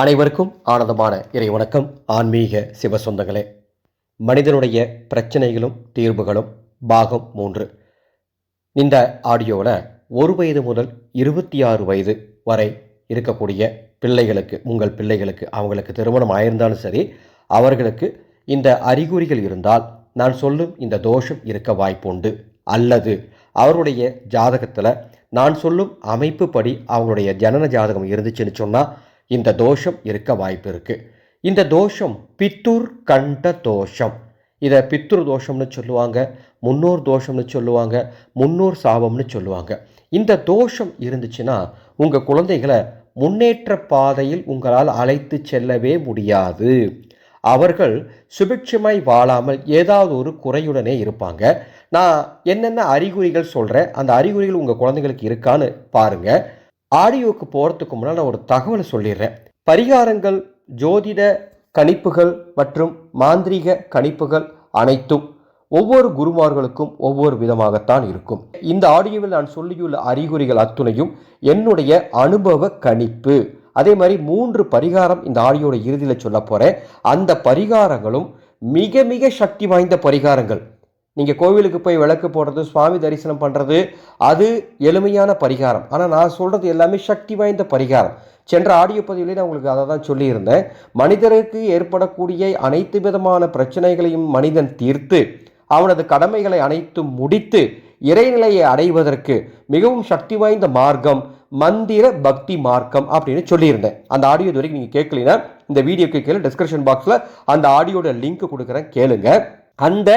அனைவருக்கும் ஆனந்தமான இறை வணக்கம். ஆன்மீக சிவ சொந்தங்களே மனிதனுடைய பிரச்சனைகளும் தீர்வுகளும் பாகம் மூன்று. இந்த ஆடியோவில் ஒரு வயது முதல் இருபத்தி ஆறு வயது வரை இருக்கக்கூடிய பிள்ளைகளுக்கு உங்கள் பிள்ளைகளுக்கு அவங்களுக்கு திருமணம் ஆயிருந்தாலும் சரி அவர்களுக்கு இந்த அறிகுறிகள் இருந்தால் நான் சொல்லும் இந்த தோஷம் இருக்க வாய்ப்புண்டு. அல்லது அவருடைய ஜாதகத்தில் நான் சொல்லும் அமைப்பு படி அவங்களுடைய ஜனன ஜாதகம் இருந்துச்சுன்னு சொன்னால் இந்த தோஷம் இருக்க வாய்ப்பு இருக்குது இந்த தோஷம் பித்தூர் கண்ட தோஷம். இதை பித்ரு தோஷம்னு சொல்லுவாங்க முன்னோர் தோஷம்னு சொல்லுவாங்க முன்னோர் சாபம்னு சொல்லுவாங்க. இந்த தோஷம் இருந்துச்சுன்னா உங்கள் குழந்தைகளை முன்னேற்ற பாதையில் உங்களால் அழைத்து செல்லவே முடியாது. அவர்கள் சுபிட்சமாய் வாழாமல் ஏதாவது ஒரு குறையுடனே இருப்பாங்க. நான் என்னென்ன அறிகுறிகள் சொல்கிறேன் அந்த அறிகுறிகள் உங்கள் குழந்தைங்களுக்கு இருக்கான்னு பாருங்கள் ஆடியோவுக்கு போகிறதுக்கு முன்னால் நான் ஒரு தகவலை சொல்லிடுறேன். பரிகாரங்கள் ஜோதிட கணிப்புகள் மற்றும் மாந்திரீக கணிப்புகள் அனைத்தும் ஒவ்வொரு குருமார்களுக்கும் ஒவ்வொரு விதமாகத்தான் இருக்கும். இந்த ஆடியோவில் நான் சொல்லியுள்ள அறிகுறிகள் அத்துணையும் என்னுடைய அனுபவ கணிப்பு. அதே மாதிரி மூன்று பரிகாரம் இந்த ஆடியோட இறுதியில் சொல்ல போகிறேன் அந்த பரிகாரங்களும் மிக மிக சக்தி வாய்ந்த பரிகாரங்கள். நீங்கள் கோவிலுக்கு போய் விளக்கு போடுறது சுவாமி தரிசனம் பண்ணுறது அது எளிமையான பரிகாரம். ஆனால் நான் சொல்கிறது எல்லாமே சக்தி வாய்ந்த பரிகாரம். சென்ற ஆடியோ பதிவிலே நான் உங்களுக்கு அதை தான் சொல்லியிருந்தேன். மனிதருக்கு ஏற்படக்கூடிய அனைத்து விதமான பிரச்சனைகளையும் மனிதன் தீர்த்து அவனது கடமைகளை அனைத்தும் முடித்து இறைநிலையை அடைவதற்கு மிகவும் சக்தி வாய்ந்த மார்க்கம் மந்திர பக்தி மார்க்கம் அப்படின்னு சொல்லியிருந்தேன். அந்த ஆடியோ இது வரைக்கும் நீங்கள் கேட்கலனா இந்த வீடியோக்கு கீழே டிஸ்கிரிப்ஷன் பாக்ஸில் அந்த ஆடியோட லிங்க் கொடுக்குறேன் கேளுங்க. அந்த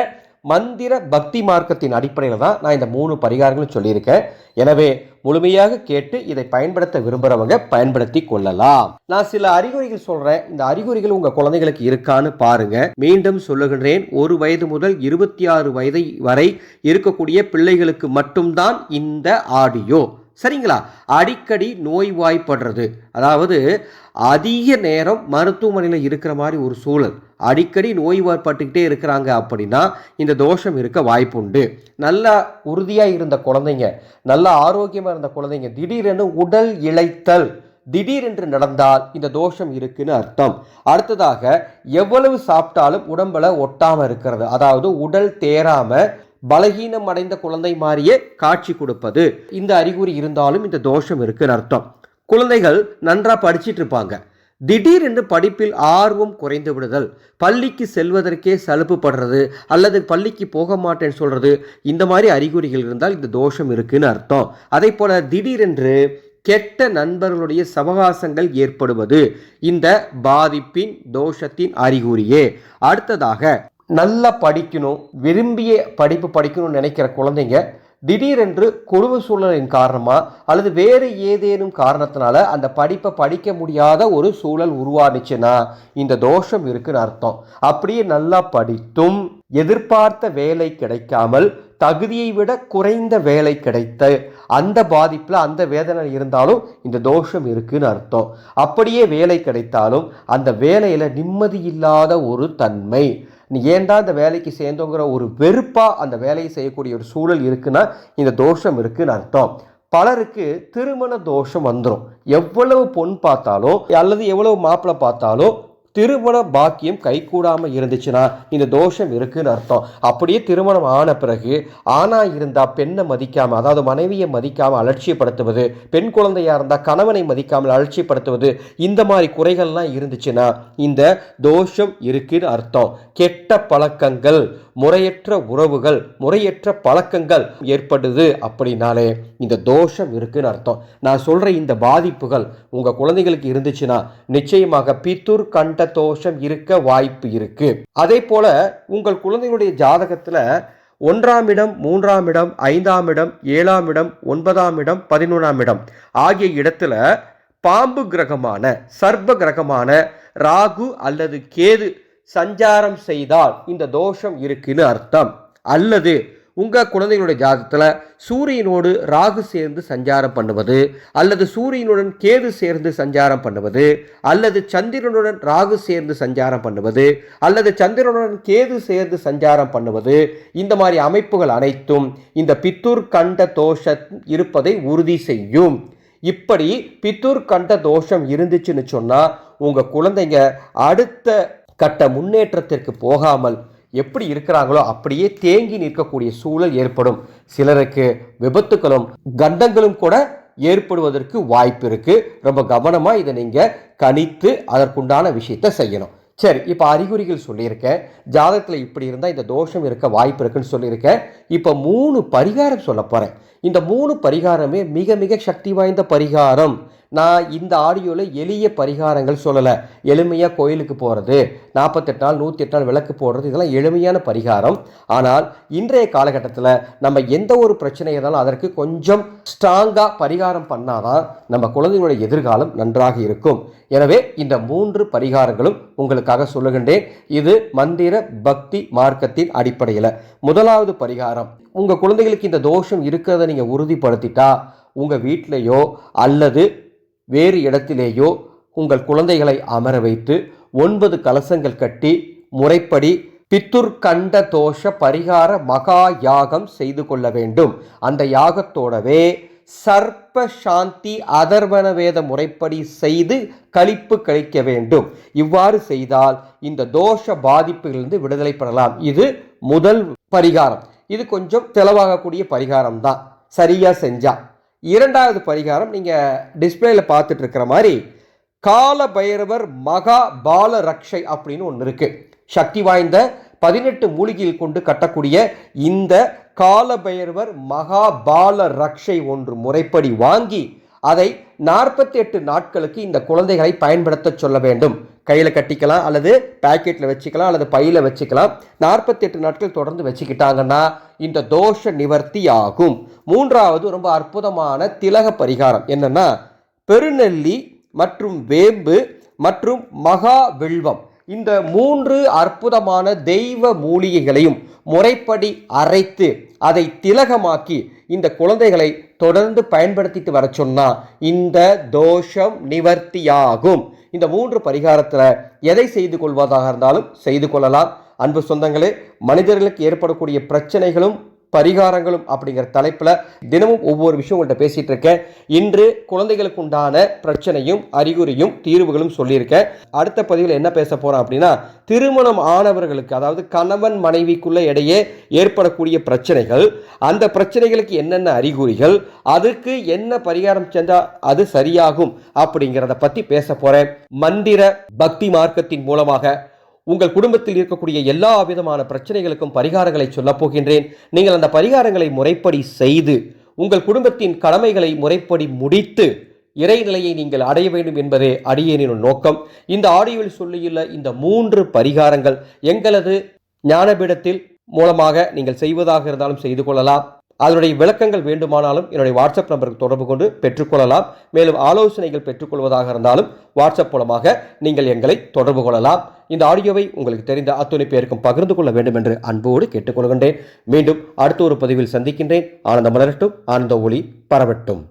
மந்திர பக்தி மார்க்கத்தின் அடிப்படையில் தான் நான் இந்த மூணு பரிகாரங்களும் சொல்லியிருக்கேன். எனவே முழுமையாக கேட்டு இதை பயன்படுத்த விரும்புகிறவங்க பயன்படுத்தி கொள்ளலாம். நான் சில அறிகுறிகள் சொல்கிறேன் இந்த அறிகுறிகள் உங்கள் குழந்தைகளுக்கு இருக்கான்னு பாருங்க. மீண்டும் சொல்லுகின்றேன். ஒரு வயது முதல் இருபத்தி ஆறு வயது வரை இருக்கக்கூடிய பிள்ளைகளுக்கு மட்டும்தான் இந்த ஆடியோ. சரிங்களா? அடிக்கடி நோய்வாய்ப்படுறது. அதாவது அதிக நேரம் மருத்துவமனையில் இருக்கிற மாதிரி ஒரு சூழல். அடிக்கடி நோய்வாய்ப்பட்டுக்கிட்டே இருக்கிறாங்க அப்படின்னா இந்த தோஷம் இருக்க வாய்ப்பு உண்டு நல்லா உறுதியாக இருந்த குழந்தைங்க நல்லா ஆரோக்கியமாக இருந்த குழந்தைங்க திடீரென உடல் இழைத்தல் திடீரென்று நடந்தால் இந்த தோஷம் இருக்குன்னு அர்த்தம். அடுத்ததாக எவ்வளவு சாப்பிட்டாலும் உடம்புல ஒட்டாமல் இருக்கிறது. அதாவது உடல் தேராமல் பலகீனம் அடைந்த குழந்தை மாதிரியே காட்சி கொடுப்பது. இந்த அறிகுறி இருந்தாலும் இந்த தோஷம் இருக்குன்னு அர்த்தம். குழந்தைகள் நன்றாக படிச்சிட்டு இருப்பாங்க. திடீரென்று படிப்பில் ஆர்வம் குறைந்து விடுதல். பள்ளிக்கு செல்வதற்கே சலுப்பு படுறது அல்லது பள்ளிக்கு போக மாட்டேன்னு சொல்கிறது இந்த மாதிரி அறிகுறிகள் இருந்தால் இந்த தோஷம் இருக்குன்னு அர்த்தம். அதே போல் திடீரென்று கெட்ட நண்பர்களுடைய சவகாசங்கள் ஏற்படுவது இந்த பாதிப்பின் தோஷத்தின் அறிகுறியே. அடுத்ததாக நல்லா படிக்கணும் விரும்பிய படிப்பு படிக்கணும்னு நினைக்கிற குழந்தைங்க திடீரென்று குடும்ப சூழலின் காரணமாக அல்லது வேறு ஏதேனும் காரணத்தினால அந்த படிப்பை படிக்க முடியாத ஒரு சூழல் உருவானுச்சுன்னா இந்த தோஷம் இருக்குன்னு அர்த்தம். அப்படியே நல்லா படித்தும் எதிர்பார்த்த வேலை கிடைக்காமல் தகுதியை விட குறைந்த வேலை கிடைத்த அந்த பாதிப்பில் அந்த வேதனை இருந்தாலும் இந்த தோஷம் இருக்குன்னு அர்த்தம். அப்படியே வேலை கிடைத்தாலும் அந்த வேலையில் நிம்மதி இல்லாத ஒரு தன்மை நீ ஏன்டா இந்த வேலைக்கு சேர்ந்தோங்கிற ஒரு வெறுப்பாக அந்த வேலையை செய்யக்கூடிய ஒரு சூழல் இருக்குன்னா இந்த தோஷம் இருக்குன்னு அர்த்தம். பலருக்கு திருமண தோஷம் வந்துடும் எவ்வளவு பொன் பார்த்தாலோ அல்லது எவ்வளவு மாப்பிள்ளை பார்த்தாலோ திருமண பாக்கியம் கைகூடாமல் இருந்துச்சுன்னா இந்த தோஷம் இருக்குன்னு அர்த்தம். அப்படியே திருமணம் ஆன பிறகு ஆணாக இருந்தால் பெண்ணை மதிக்காமல் அதாவது மனைவியை மதிக்காமல் அலட்சியப்படுத்துவது பெண் குழந்தையாக இருந்தால் கணவனை மதிக்காமல் அலட்சியப்படுத்துவது இந்த மாதிரி குறைகள்லாம் இருந்துச்சுன்னா இந்த தோஷம் இருக்குன்னு அர்த்தம். கெட்ட பழக்கங்கள் முறையற்ற உறவுகள் முறையற்ற பழக்கங்கள் ஏற்படுது அப்படின்னாலே இந்த தோஷம் இருக்குன்னு அர்த்தம். நான் சொல்கிற இந்த பாதிப்புகள் உங்கள் குழந்தைகளுக்கு இருந்துச்சுன்னா நிச்சயமாக பித்தூர் கண்ட தோஷம் இருக்க வாய்ப்பு இருக்குது அதே போல் உங்கள் குழந்தைகளுடைய ஜாதகத்தில் ஒன்றாம் இடம் மூன்றாம் இடம் ஐந்தாம் இடம் ஏழாம் இடம் ஒன்பதாம் இடம் பதினொன்றாம் இடம் ஆகிய இடத்துல பாம்பு கிரகமான சர்ப கிரகமான ராகு அல்லது கேது சஞ்சாரம் செய்தால் இந்த தோஷம் இருக்குன்னு அர்த்தம். அல்லது உங்கள் குழந்தைகளுடைய ஜாதகத்தில் சூரியனோடு ராகு சேர்ந்து சஞ்சாரம் பண்ணுவது அல்லது சூரியனுடன் கேது சேர்ந்து சஞ்சாரம் பண்ணுவது அல்லது சந்திரனுடன் ராகு சேர்ந்து சஞ்சாரம் பண்ணுவது அல்லது சந்திரனுடன் கேது சேர்ந்து சஞ்சாரம் பண்ணுவது இந்த மாதிரி அமைப்புகள் அனைத்தும் இந்த பித்தூர் கண்ட தோஷ இருப்பதை உறுதி செய்யும். இப்படி பித்தூர் கண்ட தோஷம் இருந்துச்சுன்னு சொன்னால் உங்கள் குழந்தைங்க அடுத்த கட்ட முன்னேற்றத்திற்கு போகாமல் எப்படி இருக்கிறாங்களோ அப்படியே தேங்கி நிற்கக்கூடிய சூழல் ஏற்படும். சிலருக்கு விபத்துகளும் கண்டங்களும் கூட ஏற்படுவதற்கு வாய்ப்பு இருக்கு. ரொம்ப கவனமாக இதை நீங்கள் கணித்து அதற்குண்டான விஷயத்தை செய்யணும். சரி இப்போ அறிகுறிகள் சொல்லியிருக்கேன் ஜாதகத்தில் இப்படி இருந்தால் இந்த தோஷம் இருக்க வாய்ப்பு இருக்குன்னு சொல்லியிருக்கேன் இப்போ மூணு பரிகாரம் சொல்ல போகிறேன் இந்த மூணு பரிகாரமே மிக மிக சக்தி வாய்ந்த பரிகாரம். நான் இந்த ஆடியோவில் எளிய பரிகாரங்கள் சொல்லலை. எளிமையாக கோயிலுக்கு போகிறது நாற்பத்தெட்டு நாள் நூற்றி எட்டு நாள் விளக்கு போடுறது இதெல்லாம் எளிமையான பரிகாரம். ஆனால் இன்றைய காலகட்டத்தில் நம்ம எந்த ஒரு பிரச்சனை இருந்தாலும் அதற்கு கொஞ்சம் ஸ்ட்ராங்காக பரிகாரம் பண்ணாதான் நம்ம குழந்தைகளுடைய எதிர்காலம் நன்றாக இருக்கும். எனவே இந்த மூன்று பரிகாரங்களும் உங்களுக்காக சொல்லுகின்றேன். இது மந்திர பக்தி மார்க்கத்தின் அடிப்படையில். முதலாவது பரிகாரம் உங்கள் குழந்தைகளுக்கு இந்த தோஷம் இருக்கிறத நீங்கள் உறுதிப்படுத்திட்டா உங்கள் வீட்டிலையோ அல்லது வேறு இடத்திலேயோ உங்கள் குழந்தைகளை அமர வைத்து ஒன்பது கலசங்கள் கட்டி முறைப்படி பித்துர்கண்ட தோஷ பரிகார மகா யாகம் செய்து கொள்ள வேண்டும். அந்த யாகத்தோடவே சர்ப்ப சாந்தி அதர்வன வேத முறைப்படி செய்து கழிப்பு கழிக்க வேண்டும். இவ்வாறு செய்தால் இந்த தோஷ பாதிப்புகளிலிருந்து விடுதலை பெறலாம். இது முதல் பரிகாரம். இது கொஞ்சம் செலவாகக்கூடிய பரிகாரம் தான் சரியாக செஞ்சா. இரண்டாவது பரிகாரம் நீங்கள் டிஸ்பிளேயில் பார்த்துட்டு இருக்கிற மாதிரி கால பைரவர் மகா பால ரக்ஷை அப்படின்னு ஒன்று இருக்குது சக்தி வாய்ந்த பதினெட்டு மூலிகையில் கொண்டு கட்டக்கூடிய இந்த கால பைரவர் மகா பால ரக்ஷை ஒன்று முறைப்படி வாங்கி அதை நாற்பத்தி எட்டு நாட்களுக்கு இந்த குழந்தைகளை பயன்படுத்த சொல்ல வேண்டும். கையில் கட்டிக்கலாம் அல்லது பேக்கெட்டில் வச்சுக்கலாம் அல்லது பையில் வச்சுக்கலாம். நாற்பத்தி எட்டு நாட்கள் தொடர்ந்து வச்சுக்கிட்டாங்கன்னா இந்த தோஷ நிவர்த்தி ஆகும். மூன்றாவது ரொம்ப அற்புதமான திலக பரிகாரம் என்னென்னா பெருநெல்லி மற்றும் வேம்பு மற்றும் மகா வில்வம். இந்த மூன்று அற்புதமான தெய்வ மூலிகைகளையும் முறைப்படி அரைத்து அதை திலகமாக்கி இந்த குழந்தைகளை தொடர்ந்து பயன்படுத்திட்டு வர சொன்னா இந்த தோஷம் நிவர்த்தியாகும். இந்த மூன்று பரிகாரத்தில் எதை செய்து கொள்வதாக இருந்தாலும் செய்து கொள்ளலாம். அன்பு சொந்தங்களே மனிதர்களுக்கு ஏற்படக்கூடிய பிரச்சனைகளும் பரிகாரங்களும் அப்படிங்கிற தலைப்பில் தினமும் ஒவ்வொரு விஷயம் உங்கள்கிட்ட பேசிகிட்டு இருக்கேன். இன்று குழந்தைகளுக்கு உண்டான பிரச்சனையும் அறிகுறியும் தீர்வுகளும் சொல்லியிருக்கேன். அடுத்த பதிவில் என்ன பேச போகிறோம் அப்படின்னா திருமணம் ஆனவர்களுக்கு அதாவது கணவன் மனைவிக்குள்ள இடையே ஏற்படக்கூடிய பிரச்சனைகள் அந்த பிரச்சனைகளுக்கு என்னென்ன அறிகுறிகள் அதுக்கு என்ன பரிகாரம் செஞ்சால் அது சரியாகும் அப்படிங்கிறத பற்றி பேச போகிறேன் மந்திர பக்தி மார்க்கத்தின் மூலமாக உங்கள் குடும்பத்தில் இருக்கக்கூடிய எல்லா விதமான பிரச்சனைகளுக்கும் பரிகாரங்களை சொல்லப் போகின்றேன். நீங்கள் அந்த பரிகாரங்களை முறைப்படி செய்து உங்கள் குடும்பத்தின் கடமைகளை முறைப்படி முடித்து இறைநிலையை நீங்கள் அடைய வேண்டும் என்பதே அடியேனின் நோக்கம். இந்த ஆடியோவில் சொல்லியுள்ள இந்த மூன்று பரிகாரங்கள் எங்களது ஞானபீடத்தில் மூலமாக நீங்கள் செய்வதாக இருந்தாலும் செய்து கொள்ளலாம். அதனுடைய விளக்கங்கள் வேண்டுமானாலும் என்னுடைய வாட்ஸ்அப் நம்பருக்கு தொடர்பு கொண்டு பெற்றுக்கொள்ளலாம் மேலும் ஆலோசனைகள் பெற்றுக்கொள்வதாக இருந்தாலும் வாட்ஸ்அப் மூலமாக நீங்கள் எங்களை தொடர்பு கொள்ளலாம். இந்த ஆடியோவை உங்களுக்கு தெரிந்த அத்துணை பேருக்கும் பகிர்ந்து கொள்ள வேண்டும் என்று அன்போடு கேட்டுக்கொள்கின்றேன். மீண்டும் அடுத்த ஒரு பதிவில் சந்திக்கின்றேன். ஆனந்த மலரட்டும் ஆனந்த ஒளி பரவட்டும்.